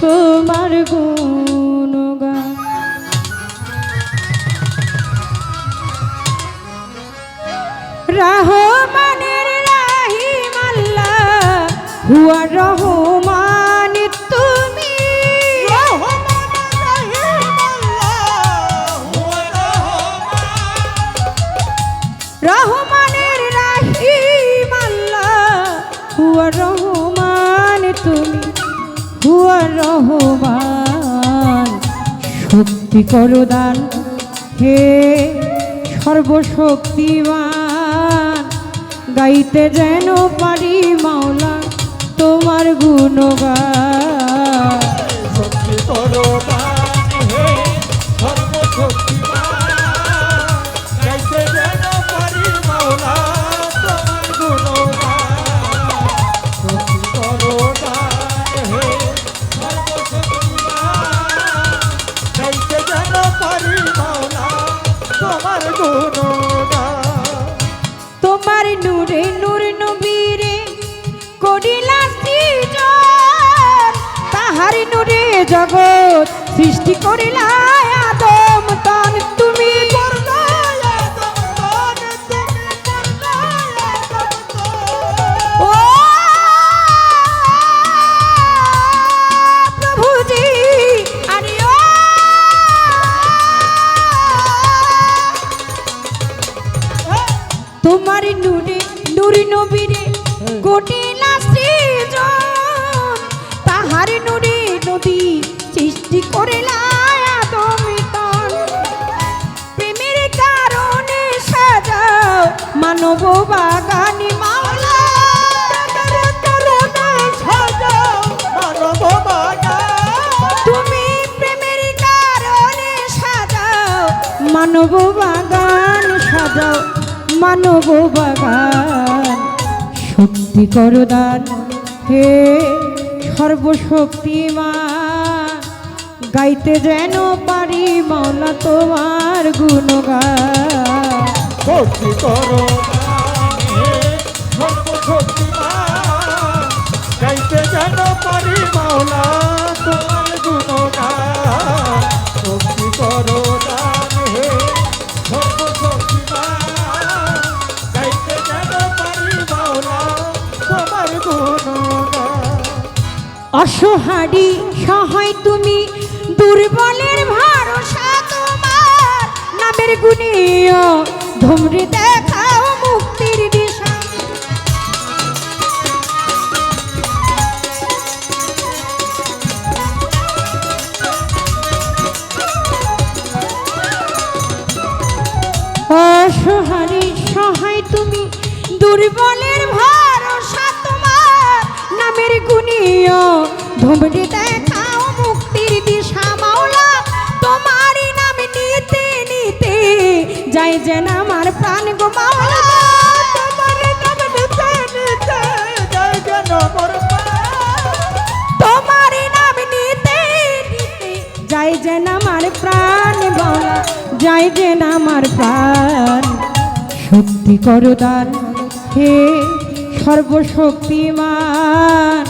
তোমার গুণগান রহমানের রাহিম আল্লাহ হুয়া রহমান তুমি। রহমানের রাহিম আল্লাহ হুয়া রহমান তুমি। রহমান শক্তি করো দান। হে সর্বশক্তিমান গাইতে যেন পারি মাওলা তোমার গুণগান। তোমার জগৎ সৃষ্টি করিলা। বাগানি মাওলা তুমি প্রেমের কারণে সাজাও, মানব বাগান সাজাও, মানব বাগান। শক্তি করদান হে সর্বশক্তিমান। গাইতে যেন পারি মাওলা, তোমার গুণগান। ভক্তি করো অসহারি সহায় তুমি, দুর্বলের ভরসা তোমার। নামের গুণীয় ধুমরি দেখাও মুক্তির দিশা। অসহারি সহায় তুমি, দুর্বলের তোমার তোমারই নিতে নিতে। যাই যেন আমার প্রাণ গো তোমারই নাম নিতে যাই যেন আমার প্রাণ যাই যেন আমার প্রাণ শক্তি করো হে সর্বশক্তিমান।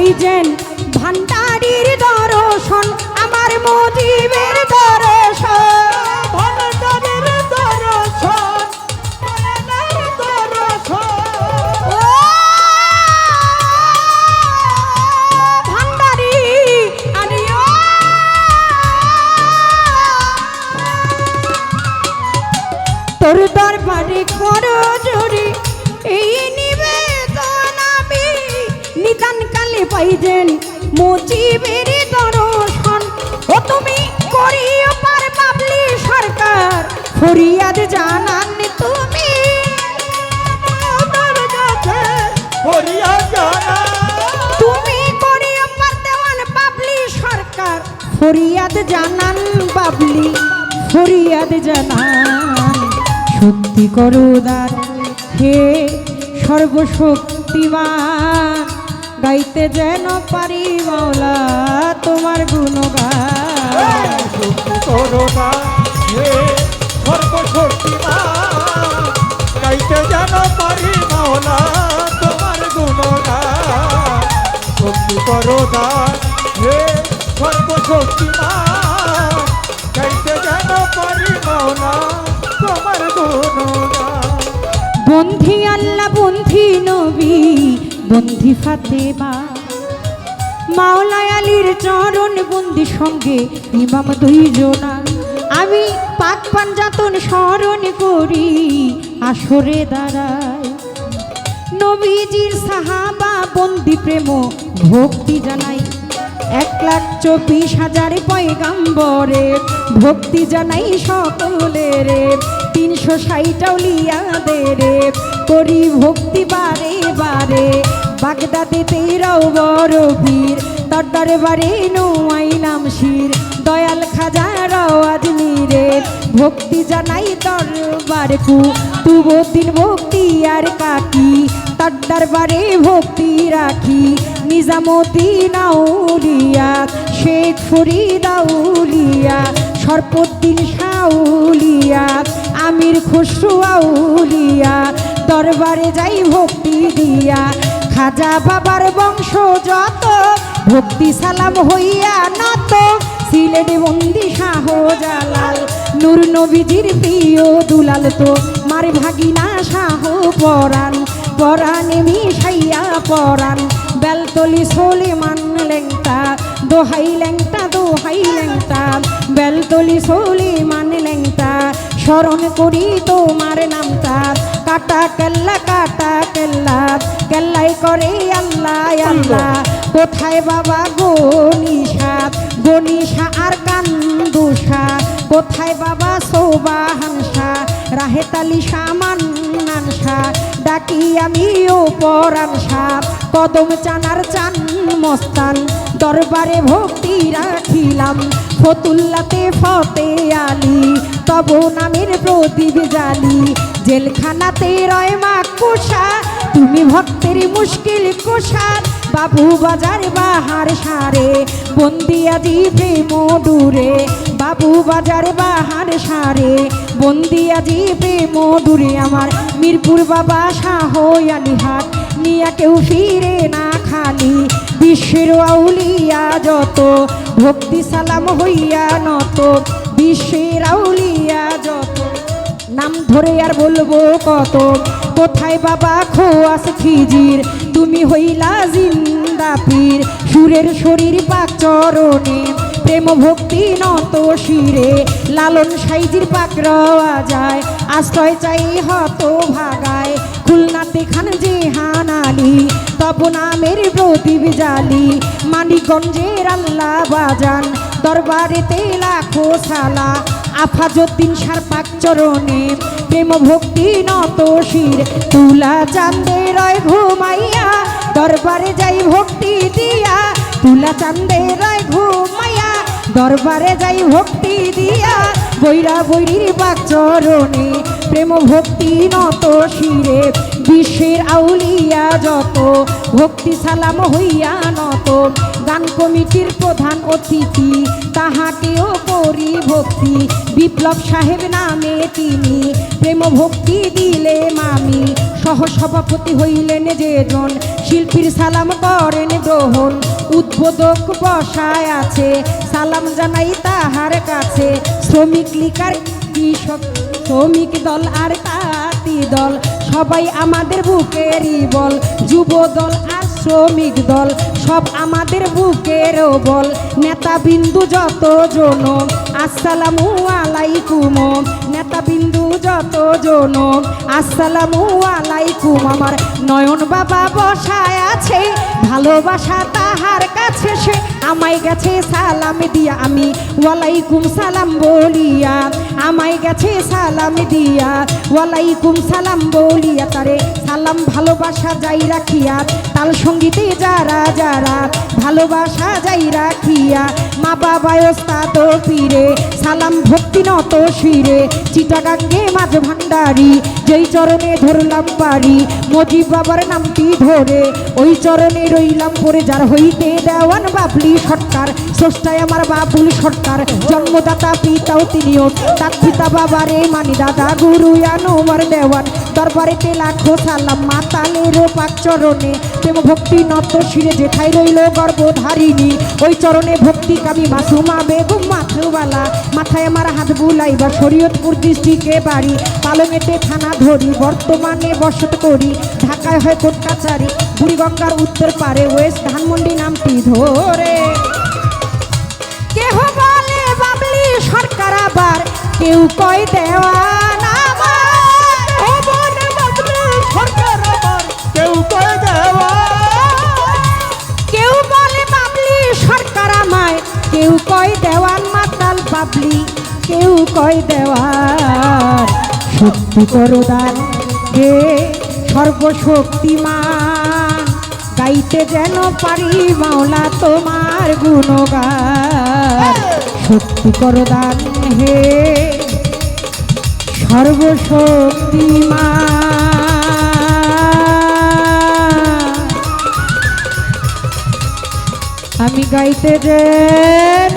কালে পাইজেন ভান্ডারির দর্শন আমার মজিবের দর্শন। ভান্ডারের দর্শন ভান্ডারের পাইজেন মুজিবের দর্শন ও তুমি করিও পার বাবলি সরকার ফরিয়াদ জানান তুমি। তুমি করিও পার দেওয়ান বাবলি সরকার ফরিয়াদ জানান বাবলি ফরিয়াদ জানান। সত্যি করো দার হে সর্বশক্তিমান। গাইতে যেন পারি মাওলা তোমার গুণগান। গাইতে যেন পারি মাওলা তোমার গুণগান। শক্তি করোনা হে সর্বশক্তিমান। গাইতে যেন পারি মাওলা তোমার গুণগান। বন্ধি আল্লাহ বন্ধি নবী বন্ধি ফাতেমা। মাওলা আলীর চরণ বন্দি সঙ্গে ইমাম দুইজনা। আমি পাক পাঞ্জাতন স্মরণ করি, আসরে দাঁড়ায় নবীজির সাহাবা বন্দি প্রেম, ভক্তি জানাই। এক লাখ চব্বিশ হাজার পয়গাম্বরে, ভক্তি জানাই সকলের। তিনশো ষাটটাও লিয়াদের করি ভক্তি বারে বারে। বাগদাদে তেরাও বড় বীর তার দরবারে নোয়াইলাম শির। দয়াল খাজারাও আজমিরে ভক্তি জানাই দরবার কু। তুবদিন ভক্তি আর কাকি। তার দরবারে ভক্তি রাখি। নিজামুদ্দিন আউলিয়া শেখ ফরিদ আউলিয়া সরপদ্দিন শাউলিয়া, আমির খুশরু আউলিয়া দরবারে যাই ভক্তি দিয়া। খাজা বাবার বংশ যত, ভক্তি সালাম হইয়া নত। সিলেটে বন্দি শাহ জালাল নূর নবীজির প্রিয় দুলাল তো। মার ভাগিনা শাহ পরাণ, পরাণে মিশাইয়া পরাণ। বেলতলি সোলেমান লেংটা, দোহাই লেংটা দোহাই লেংটা। বেলতলি সোলেমান লেংটা, স্মরণ করি তোমার নামটা। কাটা কেল্লা কাটা কেল্লা কেল্লাই করে আল্লাহ আল্লাহ। কোথায় বাবা গনিশা গনিশা আর কান্দুষা কোথায় বাবা সৌবা হানসা রাহে তালি সামান নানসা ডাকি আমি ও পরানসা কদম চানার চান মস্তান। দরবারে ভক্তি রাখিলাম। ফতুল্লাতে ফতে আলী। তব নামের প্রদীপ জালি জেলখানাতে রয় মা কুষা তুমি ভক্তের মুশকিল কুষার বাবু বাজার বাহার সারে বন্দিয়া জিভে মধুরে বাবু বাজার বাহার সারে বন্দিয়া জিভে মধুরে আমার মিরপুর বাবা শাহ আলিহাট নিয়া কেউ ফিরে না খালি, বিশ্বের আউলিয়া যত, ভক্তি সালাম হইয়া নত, বিশ্বের আউলিয়া যত নাম ধরে আর বলব কত। কোথায় বাবা খোয়াস খিজির? তুমি হইলা জিন্দা পীর। সুরের শরীর পাক চরণে, প্রেম ভক্তি নত শিরে। লালন সাইজির পাক রওয়া যায়, আশ্রয় চাই হত ভাগায়। খুলনাতে খান যে হানালি, তব নামের প্রদীপ জালি। মানিকগঞ্জের আল্লাহ বাজান, দরবারেতে লাখো সালা। আফাজুদ্দিন সার পাক চরণে, প্রেম ভক্তি নত শির। তুলা চান্দে রয় ঘুমাইয়া, দরবারে যাই ভক্তি দিয়া। তুলা চান্দে রয় ঘুমাইয়া, দরবারে যাই ভক্তি দিয়া। বৈরা বৈরির পাক চরণে, প্রেম ভক্তি নত শিরে। বিশ্বের আউলিয়া যত, ভক্তি সালাম হইয়া নত। গান কমিটির প্রধান অতিথি তাহাকেও করি ভক্তি বিপ্লব সাহেব নামে তিনি প্রেম ভক্তি দিলে মামি। সহসভাপতি হইলেন যেজন, শিল্পীর সালাম করেন গ্রহণ। উদ্বোধক বসায় আছে, সালাম জানাই তাহার কাছে। শ্রমিক লিকার কৃষক, শ্রমিক দল আর তাঁতি দল, সবাই আমাদের বুকেরই বল। যুব দল আর শ্রমিক দল সব আমাদের বুকেরও বল। নেতা বিন্দু যত জন আসসালামু আলাইকুম। নেতা বিন্দু যত জন আসসালামু আলাইকুম, আমার নয়ন বাবা বসায় আছে। ভালোবাসা তাহার কাছে সে আমায় গেছে সালাম দিয়া। আমি ওয়ালাইকুম সালাম বলিয়া, আমায় গেছে সালাম দিয়া। ওয়ালাইকুম সালাম বলিয়া, তারে সালাম ভালোবাসা যাই রাখিয়া। তাল সঙ্গীতে যারা যারা ভালোবাসা যাই রাখিয়া মা বাবায় ওস্তাদ পীরে, সালাম ভক্তি নত শিরে, চিটাগাঙ্গে মাঝ ভান্ডারি যেই চরণে ধরলাম পারি, মজিব বাবার নামটি ধরে, ওই চরণে রইলাম পরে যার হইতে দেওয়ান বাবলি সরকার, স্রষ্টায় আমার বাবুল সরকার, জন্মদাতা পিতাও তিনিও, তার পিতা বাবারে মানি দাদা গুরু আমার দেওয়ান, দরবারেতে লাখো সালাম মাতালের পাক চরণে, প্রেম ভক্তি নত শিরে যেথায় রইল গর্ভধারিণী, ওই চরণে ভক্তি কাবি মাসুমা বেগম মাথুবালা মাথায় আমার হাত বুলাইবা, শরীয়তপুর ডিস্ট্রিক্টে বাড়ি। পালঙেতে থানা ধরি, বর্তমানে বসত করি। ঢাকায় হয় কোর্ট কাছারি, বুড়িগঙ্গার উত্তর পারে, ওয়েস্ট ধানমন্ডি নামটি ধরে। কেহ বলে বাবলি সরকার আবার, কেউ কয় দেওয়ান বাবলি কেউ কয় দেওয়ান সত্যি করো দান হে সর্বশক্তিমান, গাইতে যেন পারি মাওলা তোমার গুণগান। সত্যি করো দান হে সর্বশক্তিমান। আমি গাইতে যেন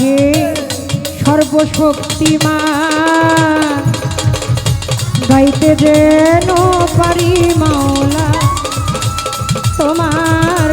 হে সর্বশক্তিমান। গাইতে যেন পারি মাওলা তোমার